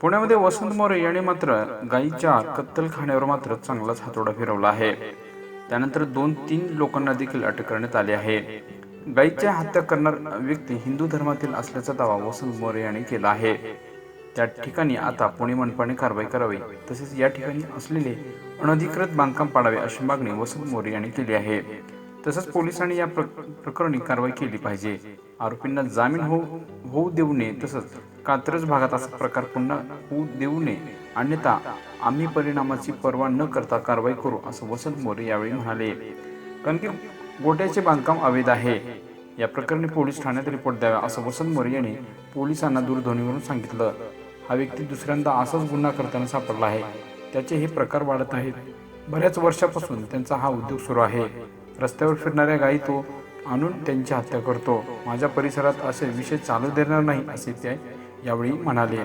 पुण्यामध्ये वसंत मोरे याने मात्र गायीच्या कत्तलखान्यावर मात्र चांगलाच हातोडा फिरवला आहे. त्यानंतर दोन तीन लोकांना देखील अटक करण्यात आली आहे. गायीच्या हत्या करणार व्यक्ती हिंदू धर्मातील असल्याचा दावा वसंत मोरे यांनी केला आहे. त्या ठिकाणी आता पुणे मनपाने कारवाई करावी तसेच या ठिकाणी असलेले अनधिकृत बांधकाम पाडावे अशी मागणी वसंत मोरे यांनी केली आहे. तसंच पोलिसांनी या प्र- प्रकरणी कारवाई केली पाहिजे. आरोपींना जामीन होऊ होऊ देऊ नये तसंच कात्रज भागात असा प्रकार पुन्हा होऊ देऊ नये. अन्यथा आम्ही परिणामाची पर्वा न करता कारवाई करू असं वसंत मोरे यावेळी म्हणाले. कारण की गोट्याचे बांधकाम अवैध आहे. या प्रकरणी पोलीस ठाण्यात रिपोर्ट द्यावा असं वसंत मोरे यांनी पोलिसांना दूरध्वनीवरून सांगितलं. हा व्यक्ती दुसऱ्यांदा असाच गुन्हा करताना सापडला आहे. त्याचे हे प्रकार वाढत आहेत. बऱ्याच वर्षापासून त्यांचा हा उद्योग सुरू आहे. रस्त्यावर फिरणाऱ्या गायी तो आणून त्यांची हत्या करतो. माझ्या परिसरात असे विषय चालू देणार नाही असे ते यावेळी म्हणाले.